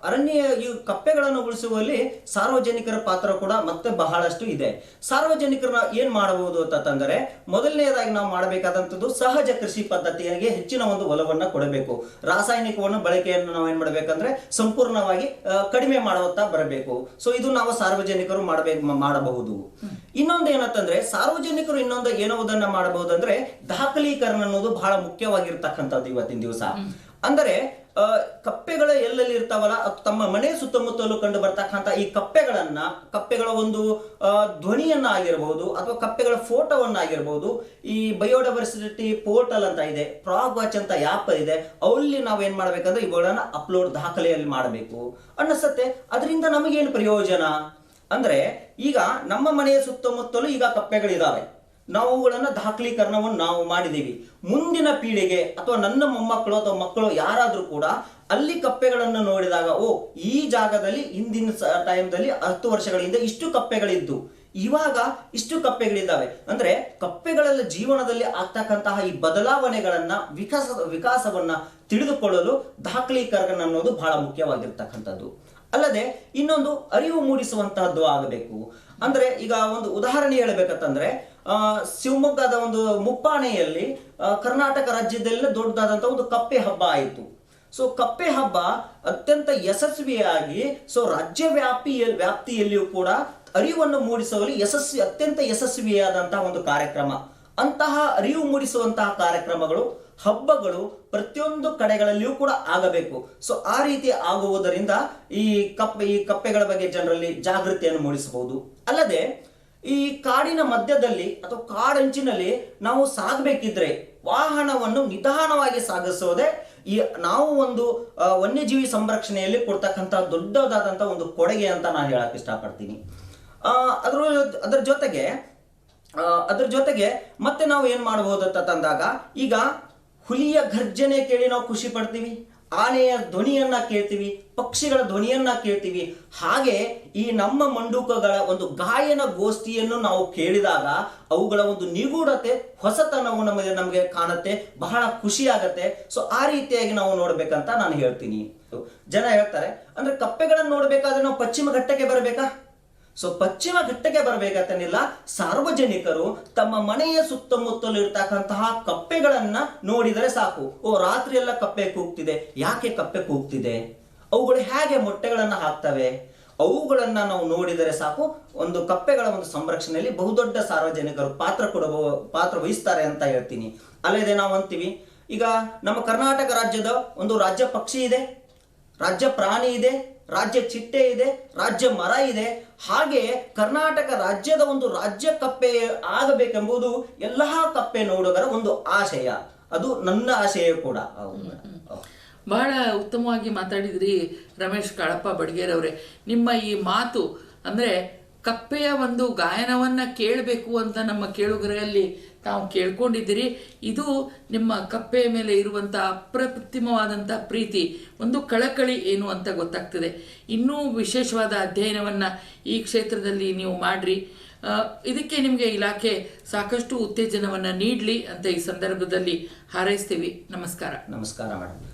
ಅರಣ್ಯ, ಈ ಕಪ್ಪೆಗಳನ್ನು ಉಳಿಸುವಲ್ಲಿ ಸಾರ್ವಜನಿಕರ ಪಾತ್ರ ಕೂಡ ಮತ್ತೆ ಬಹಳಷ್ಟು ಇದೆ. ಸಾರ್ವಜನಿಕರನ್ನ ಏನ್ ಮಾಡಬಹುದು ಅಂತಂದರೆ ಮೊದಲನೆಯದಾಗಿ ನಾವು ಮಾಡಬೇಕಾದಂಥದ್ದು ಸಹಜ ಕೃಷಿ ಪದ್ಧತಿಗೆ ಹೆಚ್ಚಿನ ಒಂದು ಒಲವನ್ನು ಕೊಡಬೇಕು. ರಾಸಾಯನಿಕವನ್ನು ಬಳಕೆಯನ್ನು ನಾವು ಏನ್ ಮಾಡಬೇಕಂದ್ರೆ ಸಂಪೂರ್ಣವಾಗಿ ಕಡಿಮೆ ಮಾಡುತ್ತಾ ಬರಬೇಕು. ಸೊ ಇದು ನಾವು ಸಾರ್ವಜನಿಕರು ಮಾಡಬೇಕು ಮಾಡಬಹುದು. ಇನ್ನೊಂದು ಏನಂತಂದ್ರೆ, ಸಾರ್ವಜನಿಕರು ಇನ್ನೊಂದು ಏನೋದನ್ನ ಮಾಡಬಹುದು ಅಂದ್ರೆ ದಾಖಲೀಕರಣ ಅನ್ನೋದು ಬಹಳ ಮುಖ್ಯವಾಗಿರ್ತಕ್ಕಂಥದ್ದು ಇವತ್ತಿನ ದಿವಸ. ಅಂದರೆ ಕಪ್ಪೆಗಳು ಎಲ್ಲೆಲ್ಲಿ ಇರ್ತಾವಲ್ಲ ತಮ್ಮ ಮನೆ ಸುತ್ತಮುತ್ತಲು ಕಂಡು ಬರ್ತಕ್ಕಂಥ ಈ ಕಪ್ಪೆಗಳನ್ನ, ಕಪ್ಪೆಗಳ ಒಂದು ಧ್ವನಿಯನ್ನ ಆಗಿರಬಹುದು ಅಥವಾ ಕಪ್ಪೆಗಳ ಫೋಟೋವನ್ನ ಆಗಿರಬಹುದು ಈ ಬಯೋಡೈವರ್ಸಿಟಿ ಪೋರ್ಟಲ್ ಅಂತ ಇದೆ, ಪ್ರಾಗ್ ವಾಚ್ ಅಂತ ಆ್ಯಪ್ ಇದೆ, ಅಲ್ಲಿ ನಾವು ಏನ್ ಮಾಡ್ಬೇಕಂದ್ರೆ ಇವುಗಳನ್ನ ಅಪ್ಲೋಡ್ ದಾಖಲೆಯಲ್ಲಿ ಮಾಡಬೇಕು. ಅನ್ನಿಸುತ್ತೆ? ಅದರಿಂದ ನಮಗೇನು ಪ್ರಯೋಜನ? ಅಂದ್ರೆ, ಈಗ ನಮ್ಮ ಮನೆಯ ಸುತ್ತಮುತ್ತಲು ಈಗ ಕಪ್ಪೆಗಳಿದಾವೆ. ನಾವು ಅವುಗಳನ್ನ ದಾಖಲೀಕರಣವನ್ನು ನಾವು ಮಾಡಿದ್ದೀವಿ. ಮುಂದಿನ ಪೀಳಿಗೆ ಅಥವಾ ನನ್ನ ಮೊಮ್ಮಕ್ಕಳು ಅಥವಾ ಮಕ್ಕಳು ಯಾರಾದರೂ ಕೂಡ ಅಲ್ಲಿ ಕಪ್ಪೆಗಳನ್ನು ನೋಡಿದಾಗ, ಓ, ಈ ಜಾಗದಲ್ಲಿ ಹಿಂದಿನ ಟೈಮ್ದಲ್ಲಿ ಹತ್ತು ವರ್ಷಗಳಿಂದ ಇಷ್ಟು ಕಪ್ಪೆಗಳಿದ್ದು. ಇವಾಗ ಇಷ್ಟು ಕಪ್ಪೆಗಳಿದ್ದಾವೆ. ಅಂದ್ರೆ ಕಪ್ಪೆಗಳಲ್ಲಿ ಜೀವನದಲ್ಲಿ ಆಗ್ತಕ್ಕಂತಹ ಈ ಬದಲಾವಣೆಗಳನ್ನ, ವಿಕಾಸ, ವಿಕಾಸವನ್ನ ತಿಳಿದುಕೊಳ್ಳಲು ದಾಖಲೀಕರಣ ಅನ್ನೋದು ಬಹಳ ಮುಖ್ಯವಾಗಿರ್ತಕ್ಕಂಥದ್ದು. ಅಲ್ಲದೆ ಇನ್ನೊಂದು ಅರಿವು ಮೂಡಿಸುವಂತಹದ್ದು ಆಗಬೇಕು. ಅಂದ್ರೆ ಈಗ ಒಂದು ಉದಾಹರಣೆ ಹೇಳಬೇಕಂತಂದ್ರೆ ಆ, ಶಿವಮೊಗ್ಗದ ಒಂದು ಮುಪ್ಪಾಣೆಯಲ್ಲಿ ಕರ್ನಾಟಕ ರಾಜ್ಯದಲ್ಲೇ ದೊಡ್ಡದಾದಂತ ಒಂದು ಕಪ್ಪೆ ಹಬ್ಬ ಆಯಿತು. ಸೊ ಕಪ್ಪೆ ಹಬ್ಬ ಅತ್ಯಂತ ಯಶಸ್ವಿಯಾಗಿ ಸೊ ರಾಜ್ಯ ವ್ಯಾಪಿ ವ್ಯಾಪ್ತಿಯಲ್ಲಿಯೂ ಕೂಡ ಅರಿವನ್ನು ಮೂಡಿಸುವಲ್ಲಿ ಯಶಸ್ವಿ ಅತ್ಯಂತ ಯಶಸ್ವಿಯಾದಂತಹ ಒಂದು ಕಾರ್ಯಕ್ರಮ. ಅಂತಹ ಅರಿವು ಮೂಡಿಸುವಂತಹ ಕಾರ್ಯಕ್ರಮಗಳು ಹಬ್ಬಗಳು ಪ್ರತಿಯೊಂದು ಕಡೆಗಳಲ್ಲಿಯೂ ಕೂಡ ಆಗಬೇಕು. ಸೊ ಆ ರೀತಿ ಆಗುವುದರಿಂದ ಈ ಕಪ್ಪೆ ಈ ಕಪ್ಪೆಗಳ ಬಗ್ಗೆ ಜನರಲ್ಲಿ ಜಾಗೃತಿಯನ್ನು ಮೂಡಿಸಬಹುದು. ಅಲ್ಲದೆ, ಈ ಕಾಡಿನ ಮಧ್ಯದಲ್ಲಿ ಅಥವಾ ಕಾಡಂಚಿನಲ್ಲಿ ನಾವು ಸಾಗಬೇಕಿದ್ರೆ ವಾಹನವನ್ನು ನಿಧಾನವಾಗಿ ಸಾಗಿಸೋದೇ ಈ ನಾವು ಒಂದು ವನ್ಯಜೀವಿ ಸಂರಕ್ಷಣೆಯಲ್ಲಿ ಕೊಡ್ತಕ್ಕಂಥ ದೊಡ್ಡದಾದಂಥ ಒಂದು ಕೊಡುಗೆ ಅಂತ ನಾನು ಹೇಳಕ್ ಇಷ್ಟಪಡ್ತೀನಿ. ಅದ್ರ ಅದರ ಜೊತೆಗೆ ಅದ್ರ ಜೊತೆಗೆ ಮತ್ತೆ ನಾವು ಏನ್ ಮಾಡಬಹುದು ಅಂತ ತಂದಾಗ, ಈಗ ಹುಲಿಯ ಗರ್ಜನೆ ಕೇಳಿ ನಾವು ಖುಷಿ ಪಡ್ತೀವಿ, ಆನೆಯ ಧ್ವನಿಯನ್ನ ಕೇಳ್ತೀವಿ, ಪಕ್ಷಿಗಳ ಧ್ವನಿಯನ್ನ ಕೇಳ್ತೀವಿ. ಹಾಗೆ ಈ ನಮ್ಮ ಮಂಡೂಕಗಳ ಒಂದು ಗಾಯನ ಗೋಷ್ಠಿಯನ್ನು ನಾವು ಕೇಳಿದಾಗ ಅವುಗಳ ಒಂದು ನಿಗೂಢತೆ, ಹೊಸತನವು ನಮಗೆ ನಮಗೆ ಕಾಣುತ್ತೆ, ಬಹಳ ಖುಷಿ ಆಗತ್ತೆ. ಸೊ ಆ ರೀತಿಯಾಗಿ ನಾವು ನೋಡ್ಬೇಕಂತ ನಾನು ಹೇಳ್ತೀನಿ. ಜನ ಹೇಳ್ತಾರೆ, ಅಂದ್ರೆ ಕಪ್ಪೆಗಳನ್ನು ನೋಡ್ಬೇಕಾದ್ರೆ ನಾವು ಪಶ್ಚಿಮ ಘಟ್ಟಕ್ಕೆ ಬರಬೇಕಾ? ಸೊ ಪಶ್ಚಿಮ ಘಟ್ಟಕ್ಕೆ ಬರಬೇಕಂತನಿಲ್ಲ, ಸಾರ್ವಜನಿಕರು ತಮ್ಮ ಮನೆಯ ಸುತ್ತಮುತ್ತಲು ಇರ್ತಕ್ಕಂತಹ ಕಪ್ಪೆಗಳನ್ನ ನೋಡಿದರೆ ಸಾಕು. ಓ, ರಾತ್ರಿ ಎಲ್ಲ ಕಪ್ಪೆ ಕೂಗ್ತಿದೆ. ಯಾಕೆ ಕಪ್ಪೆ ಕೂಗ್ತಿದೆ? ಅವುಗಳು ಹೇಗೆ ಮೊಟ್ಟೆಗಳನ್ನ ಹಾಕ್ತವೆ? ಅವುಗಳನ್ನ ನಾವು ನೋಡಿದರೆ ಸಾಕು. ಒಂದು ಕಪ್ಪೆಗಳ ಒಂದು ಸಂರಕ್ಷಣೆಯಲ್ಲಿ ಬಹುದೊಡ್ಡ ಸಾರ್ವಜನಿಕರು ಪಾತ್ರ ಕೊಡಬೋ ಪಾತ್ರ ವಹಿಸ್ತಾರೆ ಅಂತ ಹೇಳ್ತೀನಿ. ಅಲ್ಲದೆ ನಾವು ಅಂತೀವಿ, ಈಗ ನಮ್ಮ ಕರ್ನಾಟಕ ರಾಜ್ಯದ ಒಂದು ರಾಜ್ಯ ಪಕ್ಷಿ ಇದೆ, ರಾಜ್ಯ ಪ್ರಾಣಿ ಇದೆ ರಾಜ್ಯ ಚಿಟ್ಟೆ ಇದೆ ರಾಜ್ಯ ಮರ ಇದೆ. ಹಾಗೆ ಕರ್ನಾಟಕ ರಾಜ್ಯದ ಒಂದು ರಾಜ್ಯ ಕಪ್ಪೆ ಆಗಬೇಕೆಂಬುದು ಎಲ್ಲ ಕಪ್ಪೆ ನೋಡುಗರ ಒಂದು ಆಶಯ. ಅದು ನನ್ನ ಆಶಯ ಕೂಡ. ಬಹಳ ಉತ್ತಮವಾಗಿ ಮಾತಾಡಿದ್ರಿ ರಮೇಶ್ ಕಾಳಪ್ಪ ಬಡ್ಗೇರವ್ರೆ. ನಿಮ್ಮ ಈ ಮಾತು ಅಂದರೆ ಕಪ್ಪೆಯ ಒಂದು ಗಾಯನವನ್ನು ಕೇಳಬೇಕು ಅಂತ ನಮ್ಮ ಕೇಳುಗರಲ್ಲಿ ತಾವು ಕೇಳ್ಕೊಂಡಿದ್ದೀರಿ. ಇದು ನಿಮ್ಮ ಕಪ್ಪೆಯ ಮೇಲೆ ಇರುವಂಥ ಅಪ್ರತಿಮವಾದಂಥ ಪ್ರೀತಿ, ಒಂದು ಕಳಕಳಿ ಏನು ಅಂತ ಗೊತ್ತಾಗ್ತದೆ. ಇನ್ನೂ ವಿಶೇಷವಾದ ಅಧ್ಯಯನವನ್ನು ಈ ಕ್ಷೇತ್ರದಲ್ಲಿ ನೀವು ಮಾಡ್ರಿ. ಇದಕ್ಕೆ ನಿಮಗೆ ಇಲಾಖೆ ಸಾಕಷ್ಟು ಉತ್ತೇಜನವನ್ನು ನೀಡಲಿ ಅಂತ ಈ ಸಂದರ್ಭದಲ್ಲಿ ಹಾರೈಸ್ತೀವಿ. ನಮಸ್ಕಾರ. ನಮಸ್ಕಾರ ಮೇಡಮ್.